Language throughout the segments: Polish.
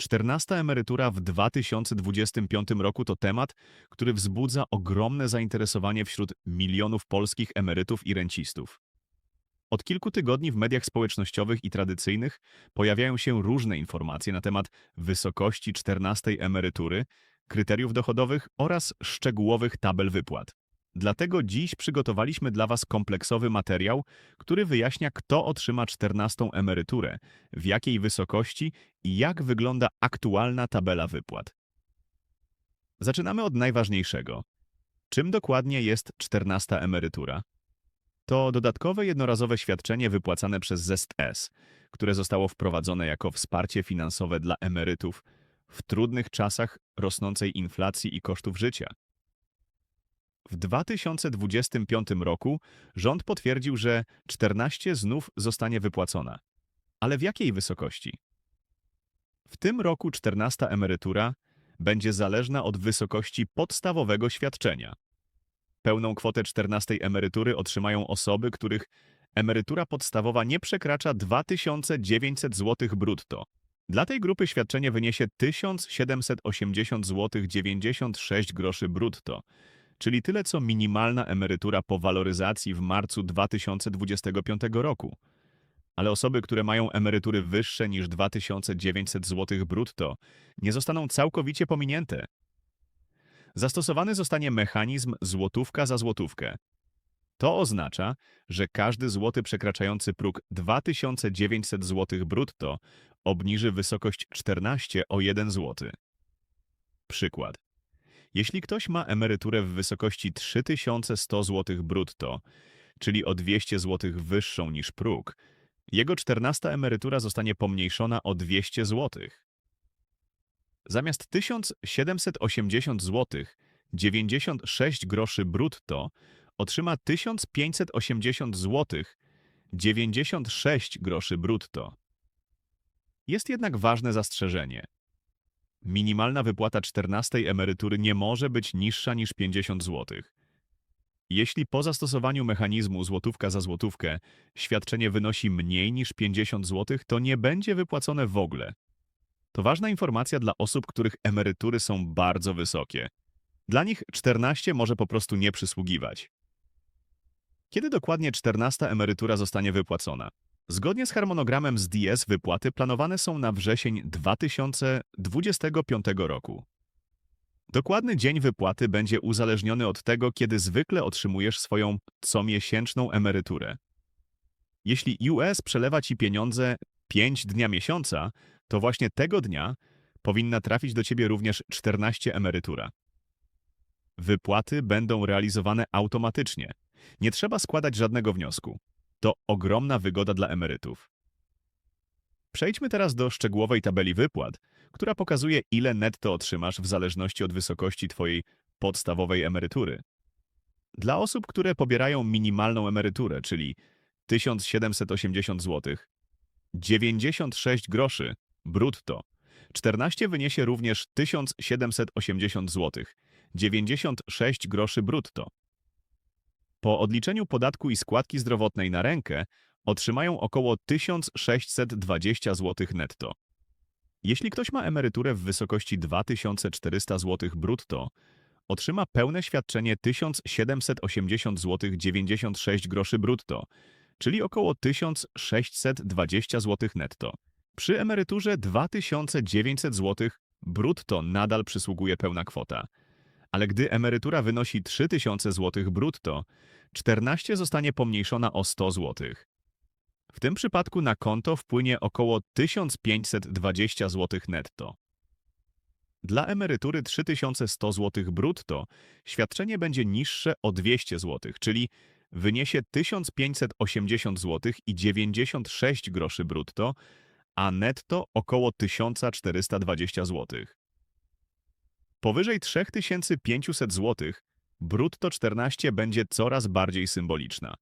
14 emerytura w 2025 roku to temat, który wzbudza ogromne zainteresowanie wśród milionów polskich emerytów i rencistów. Od kilku tygodni w mediach społecznościowych i tradycyjnych pojawiają się różne informacje na temat wysokości 14 emerytury, kryteriów dochodowych oraz szczegółowych tabel wypłat. Dlatego dziś przygotowaliśmy dla Was kompleksowy materiał, który wyjaśnia, kto otrzyma 14 emeryturę, w jakiej wysokości i jak wygląda aktualna tabela wypłat. Zaczynamy od najważniejszego. Czym dokładnie jest 14 emerytura? To dodatkowe jednorazowe świadczenie wypłacane przez ZEST-S, które zostało wprowadzone jako wsparcie finansowe dla emerytów w trudnych czasach rosnącej inflacji i kosztów życia. W 2025 roku rząd potwierdził, że 14 znów zostanie wypłacona. Ale w jakiej wysokości? W tym roku 14 emerytura będzie zależna od wysokości podstawowego świadczenia. Pełną kwotę 14 emerytury otrzymają osoby, których emerytura podstawowa nie przekracza 2900 zł brutto. Dla tej grupy świadczenie wyniesie 1780 zł 96 groszy brutto, czyli tyle co minimalna emerytura po waloryzacji w marcu 2025 roku. Ale osoby, które mają emerytury wyższe niż 2900 zł brutto, nie zostaną całkowicie pominięte. Zastosowany zostanie mechanizm złotówka za złotówkę. To oznacza, że każdy złoty przekraczający próg 2900 zł brutto obniży wysokość 14 o 1 zł. Przykład. Jeśli ktoś ma emeryturę w wysokości 3100 zł brutto, czyli o 200 zł wyższą niż próg, jego 14 emerytura zostanie pomniejszona o 200 zł. Zamiast 1780 zł 96 groszy brutto otrzyma 1580 zł 96 groszy brutto. Jest jednak ważne zastrzeżenie. Minimalna wypłata 14 emerytury nie może być niższa niż 50 zł. Jeśli po zastosowaniu mechanizmu złotówka za złotówkę świadczenie wynosi mniej niż 50 zł, to nie będzie wypłacone w ogóle. To ważna informacja dla osób, których emerytury są bardzo wysokie. Dla nich 14 może po prostu nie przysługiwać. Kiedy dokładnie 14 emerytura zostanie wypłacona? Zgodnie z harmonogramem z DS wypłaty planowane są na wrzesień 2025 roku. Dokładny dzień wypłaty będzie uzależniony od tego, kiedy zwykle otrzymujesz swoją comiesięczną emeryturę. Jeśli US przelewa ci pieniądze 5 dnia miesiąca, to właśnie tego dnia powinna trafić do ciebie również 14 emerytura. Wypłaty będą realizowane automatycznie. Nie trzeba składać żadnego wniosku. To ogromna wygoda dla emerytów. Przejdźmy teraz do szczegółowej tabeli wypłat, która pokazuje, ile netto otrzymasz w zależności od wysokości Twojej podstawowej emerytury. Dla osób, które pobierają minimalną emeryturę, czyli 1780 zł, 96 groszy brutto, 14 wyniesie również 1780 zł, 96 groszy brutto. Po odliczeniu podatku i składki zdrowotnej na rękę otrzymają około 1620 zł netto. Jeśli ktoś ma emeryturę w wysokości 2400 zł brutto, otrzyma pełne świadczenie 1780 zł 96 groszy brutto, czyli około 1620 zł netto. Przy emeryturze 2900 zł brutto nadal przysługuje pełna kwota ale gdy emerytura wynosi 3000 zł brutto, 14 zostanie pomniejszona o 100 zł. W tym przypadku na konto wpłynie około 1520 zł netto. Dla emerytury 3100 zł brutto świadczenie będzie niższe o 200 zł, czyli wyniesie 1580 zł i 96 groszy brutto, a netto około 1420 zł. Powyżej 3500 zł brutto 14 będzie coraz bardziej symboliczna.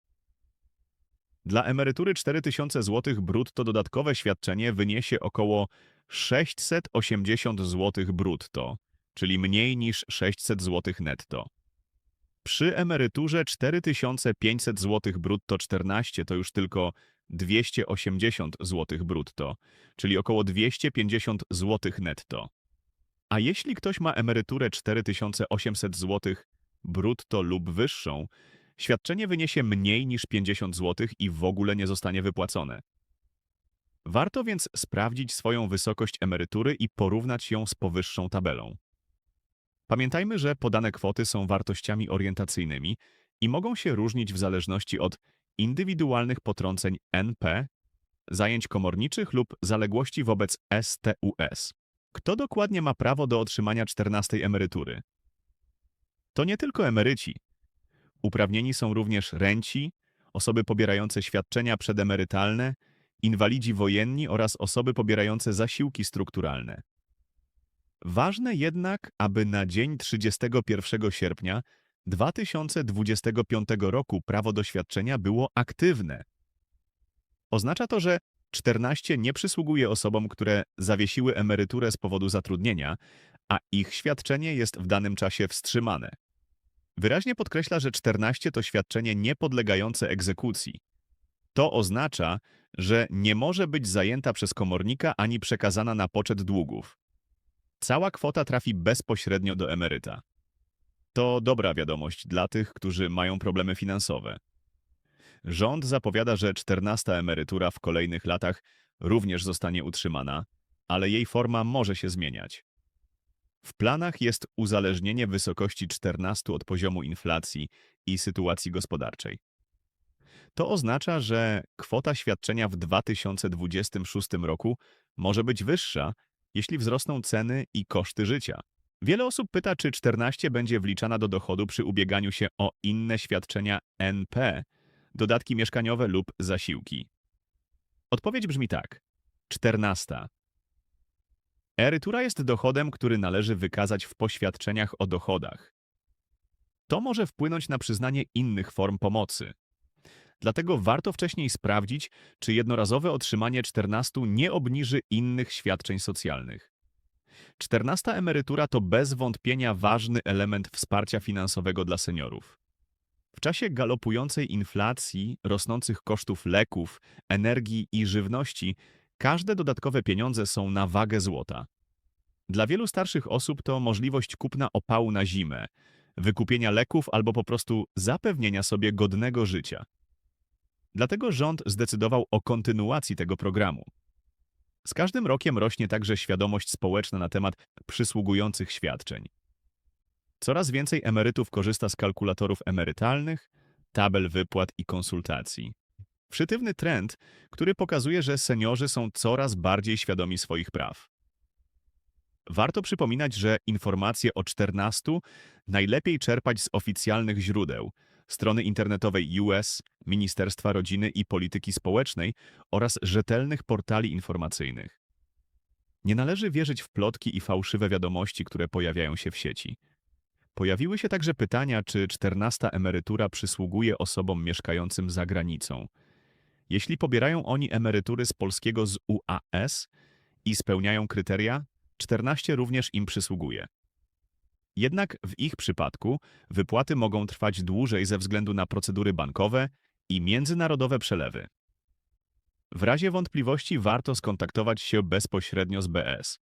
Dla emerytury 4000 zł brutto dodatkowe świadczenie wyniesie około 680 zł brutto, czyli mniej niż 600 zł netto. Przy emeryturze 4500 zł brutto 14 to już tylko 280 zł brutto, czyli około 250 zł netto. A jeśli ktoś ma emeryturę 4800 zł brutto lub wyższą, świadczenie wyniesie mniej niż 50 zł i w ogóle nie zostanie wypłacone. Warto więc sprawdzić swoją wysokość emerytury i porównać ją z powyższą tabelą. Pamiętajmy, że podane kwoty są wartościami orientacyjnymi i mogą się różnić w zależności od indywidualnych potrąceń NP, zajęć komorniczych lub zaległości wobec STUS. Kto dokładnie ma prawo do otrzymania 14 emerytury? To nie tylko emeryci. Uprawnieni są również renci, osoby pobierające świadczenia przedemerytalne, inwalidzi wojenni oraz osoby pobierające zasiłki strukturalne. Ważne jednak, aby na dzień 31 sierpnia 2025 roku prawo do świadczenia było aktywne. Oznacza to, że 14 nie przysługuje osobom, które zawiesiły emeryturę z powodu zatrudnienia, a ich świadczenie jest w danym czasie wstrzymane. Wyraźnie podkreśla, że 14 to świadczenie niepodlegające egzekucji. To oznacza, że nie może być zajęta przez komornika ani przekazana na poczet długów. Cała kwota trafi bezpośrednio do emeryta. To dobra wiadomość dla tych, którzy mają problemy finansowe. Rząd zapowiada, że 14 emerytura w kolejnych latach również zostanie utrzymana, ale jej forma może się zmieniać. W planach jest uzależnienie wysokości 14 od poziomu inflacji i sytuacji gospodarczej. To oznacza, że kwota świadczenia w 2026 roku może być wyższa, jeśli wzrosną ceny i koszty życia. Wiele osób pyta, czy 14 będzie wliczana do dochodu przy ubieganiu się o inne świadczenia NP, dodatki mieszkaniowe lub zasiłki. Odpowiedź brzmi tak. 14. Emerytura jest dochodem, który należy wykazać w poświadczeniach o dochodach. To może wpłynąć na przyznanie innych form pomocy. Dlatego warto wcześniej sprawdzić, czy jednorazowe otrzymanie 14 nie obniży innych świadczeń socjalnych. 14 emerytura to bez wątpienia ważny element wsparcia finansowego dla seniorów. W czasie galopującej inflacji, rosnących kosztów leków, energii i żywności, każde dodatkowe pieniądze są na wagę złota. Dla wielu starszych osób to możliwość kupna opału na zimę, wykupienia leków albo po prostu zapewnienia sobie godnego życia. Dlatego rząd zdecydował o kontynuacji tego programu. Z każdym rokiem rośnie także świadomość społeczna na temat przysługujących świadczeń. Coraz więcej emerytów korzysta z kalkulatorów emerytalnych, tabel wypłat i konsultacji. Przytywny trend, który pokazuje, że seniorzy są coraz bardziej świadomi swoich praw. Warto przypominać, że informacje o 14 najlepiej czerpać z oficjalnych źródeł, strony internetowej US, Ministerstwa Rodziny i Polityki Społecznej oraz rzetelnych portali informacyjnych. Nie należy wierzyć w plotki i fałszywe wiadomości, które pojawiają się w sieci. Pojawiły się także pytania, czy 14 emerytura przysługuje osobom mieszkającym za granicą. Jeśli pobierają oni emerytury z polskiego z UAS i spełniają kryteria, 14 również im przysługuje. Jednak w ich przypadku wypłaty mogą trwać dłużej ze względu na procedury bankowe i międzynarodowe przelewy. W razie wątpliwości warto skontaktować się bezpośrednio z BS.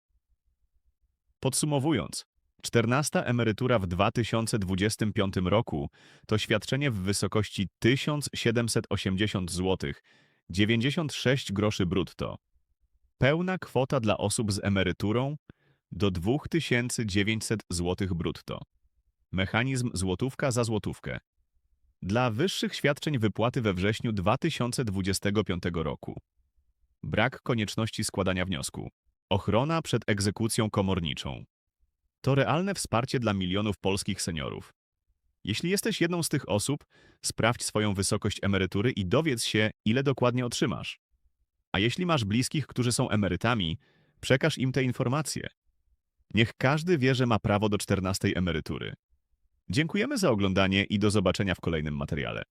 Podsumowując, 14 emerytura w 2025 roku to świadczenie w wysokości 1780 zł 96 groszy brutto. Pełna kwota dla osób z emeryturą do 2900 zł brutto. Mechanizm złotówka za złotówkę. Dla wyższych świadczeń wypłaty we wrześniu 2025 roku. Brak konieczności składania wniosku. Ochrona przed egzekucją komorniczą. To realne wsparcie dla milionów polskich seniorów. Jeśli jesteś jedną z tych osób, sprawdź swoją wysokość emerytury i dowiedz się, ile dokładnie otrzymasz. A jeśli masz bliskich, którzy są emerytami, przekaż im te informacje. Niech każdy wie, że ma prawo do 14 emerytury. Dziękujemy za oglądanie i do zobaczenia w kolejnym materiale.